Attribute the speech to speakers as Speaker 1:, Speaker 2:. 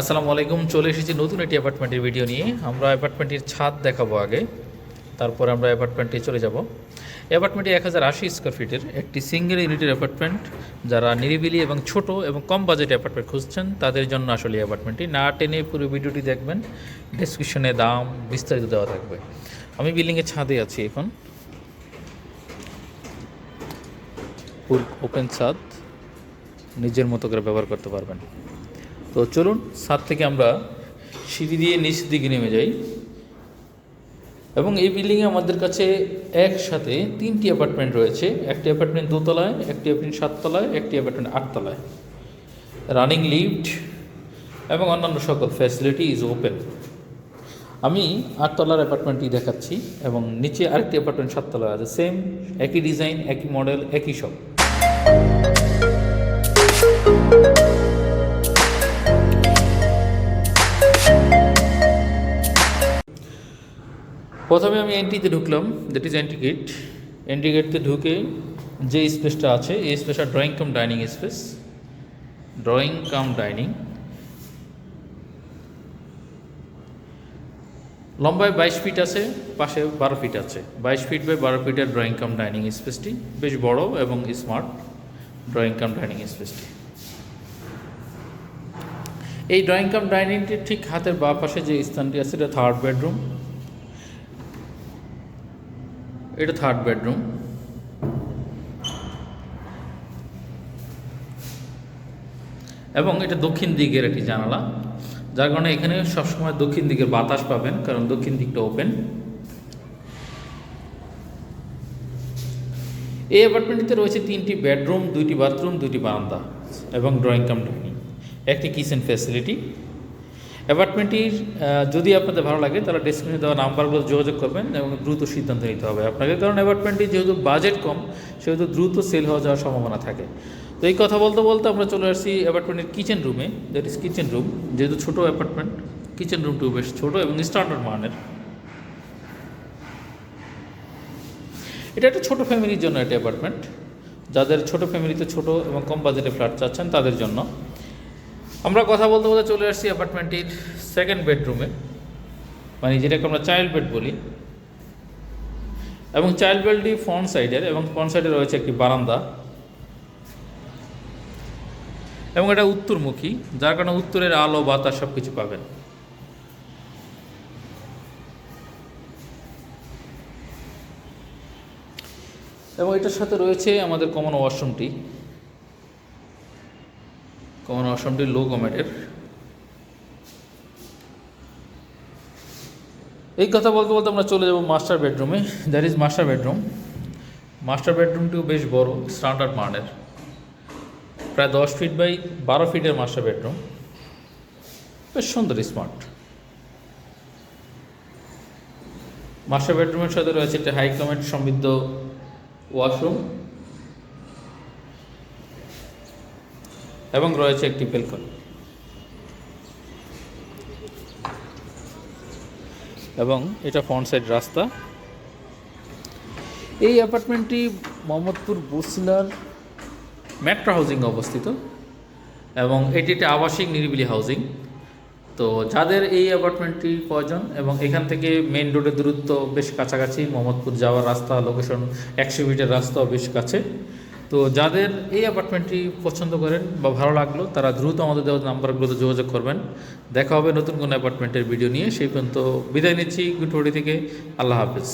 Speaker 1: আসসালামু আলাইকুম, চলে এসেছি নতুন একটি অ্যাপার্টমেন্টের ভিডিও নিয়ে। আমরা অ্যাপার্টমেন্টের ছাদ দেখাবো আগে, তারপর আমরা অ্যাপার্টমেন্টে চলে যাব। অ্যাপার্টমেন্টটি এক হাজার আশি স্কোয়ার ফিটের একটি সিঙ্গেল ইউনিটের অ্যাপার্টমেন্ট যারা নিরিবিলি এবং ছোট এবং কম বাজেট অ্যাপার্টমেন্ট খুঁজছেন, তাদের জন্য আসলে অ্যাপার্টমেন্টটি না টেনে পুরো ভিডিওটি দেখবেন ডিসক্রিপশনে দাম বিস্তারিত দেওয়া থাকবে। আমি বিল্ডিংয়ের ছাদে আছি এখন। ওপেন ছাদ, নিজের মতো করে ব্যবহার করতে পারবেন। তো চলুন ছাদ থেকে আমরা সিঁড়ি দিয়ে নিচ দিকে নেমে যাই। এবং এই বিল্ডিংয়ে আমাদের কাছে একসাথে তিনটি অ্যাপার্টমেন্ট রয়েছে। একটি অ্যাপার্টমেন্ট দোতলায়, একটি অ্যাপার্টমেন্ট সাততলায়, একটি অ্যাপার্টমেন্ট আটতলায়। রানিং লিফট এবং অন্যান্য সকল ফ্যাসিলিটি ইজ ওপেন আমি আটতলার অ্যাপার্টমেন্টটি দেখাচ্ছি এবং নিচে আরেকটি অ্যাপার্টমেন্ট সাততলায় আছে। সেম একই ডিজাইন একই মডেল একই সব প্রথমে আমি এন্ট্রিতে ঢুকলাম that is entry gate entry গেটতে ঢুকে যে স্পেসটা আছে, এই স্পেসটা drawing cum dining space drawing cum dining লম্বায় বাইশ ফিট আছে, পাশে বারো ফিট আছে। বাইশ ফিট বাই বারো ফিটের ড্রয়িং কাম ডাইনিং স্পেসটি বেশ বড় এবং স্মার্ট ড্রয়িং কাম ডাইনিং স্পেসটি এই ড্রয়িং কাম ডাইনিংটির ঠিক হাতের বাঁ পাশে যে স্থানটি আছে, এটা থার্ড বেডরুম এটা থার্ড বেডরুম এবং এটা দক্ষিণ দিকের একটি জানালা, যার কারণে এখানে সবসময় দক্ষিণ দিকের বাতাস পাবেন, কারণ দক্ষিণ দিকটা ওপেন এই অ্যাপার্টমেন্টটিতে রয়েছে তিনটি বেডরুম দুইটি বাথরুম দুইটি বারান্দা এবং ড্রয়িং কাম ডাইনিং একটি কিচেন ফ্যাসিলিটি অ্যাপার্টমেন্টটির যদি আপনাদের ভালো লাগে, তাহলে ডিসক্রিপশনে দেওয়া নাম্বারগুলো যোগাযোগ করবেন এবং দ্রুত সিদ্ধান্ত নিতে হবে আপনাকে। কারণ অ্যাপার্টমেন্টটি যেহেতু বাজেট কম, সেহেতু দ্রুত সেল হয়ে যাওয়ার সম্ভাবনা থাকে। তো এই কথা বলতে বলতে আমরা চলে আসছি অ্যাপার্টমেন্টের কিচেন রুমে দ্যাট ইজ কিচেন রুম যেহেতু ছোটো অ্যাপার্টমেন্ট কিচেন রুমটিও বেশ ছোটো এবং স্ট্যান্ডার্ড মানের। এটা একটা ছোটো ফ্যামিলির জন্য একটা অ্যাপার্টমেন্ট। যাদের ছোটো ফ্যামিলিতে ছোটো এবং কম বাজেটে ফ্ল্যাট চাচ্ছেন, তাদের জন্য। আমরা কথা বলতে বলতে চলে আসছি অ্যাপার্টমেন্টটির সেকেন্ড বেডরুমে মানে যেটাকে আমরা চাইল্ড বেড বলি। এবং চাইল্ড বেডটি ফ্রন্ট সাইডের এবং ফ্রন্ট সাইডে রয়েছে একটি বারান্দা। এবং এটা উত্তরমুখী, যার কারণে উত্তরের আলো, বাতাস সব কিছু পাবেন। এবং এটার সাথে রয়েছে আমাদের কমন ওয়াশরুমটি কমন ওয়াশরুমটি লো কমেটের এই কথা বলতে বলতে আমরা চলে যাব মাস্টার বেডরুমে that is master bedroom master বেডরুমটিও বেশ বড় স্ট্যান্ডার্ড মানের। প্রায় দশ ফিট বাই বারো ফিটের মাস্টার বেডরুম বেশ সুন্দর স্মার্ট মাস্টার বেডরুমের সাথে রয়েছে একটা হাই কমেট সমৃদ্ধ ওয়াশরুম এবং রয়েছে একটি বেলকনি। এবং এটা ফ্রন্ট সাইড রাস্তা। এই অ্যাপার্টমেন্টটি মোহাম্মদপুর বসিলার মেট্রো হাউজিং অবস্থিত। এবং এটি একটি আবাসিক নিরিবিলি হাউজিং তো যাদের এই অ্যাপার্টমেন্টটি প্রয়োজন এবং এখান থেকে মেন রোডের দূরত্ব বেশ কাছাকাছি, মোহাম্মদপুর যাওয়ার রাস্তা লোকেশন একশো মিটার রাস্তাও বেশ কাছে। তো যাদের এই অ্যাপার্টমেন্টটি পছন্দ করেন বা ভালো লাগল, তারা দ্রুত আমাদের দেওয়া নাম্বারগুলোতে যোগাযোগ করবেন। দেখা হবে নতুন কোনো অ্যাপার্টমেন্টের ভিডিও নিয়ে। সেই পর্যন্ত বিদায় নিচ্ছি গুটবড়ি থেকে। আল্লাহ হাফেজ।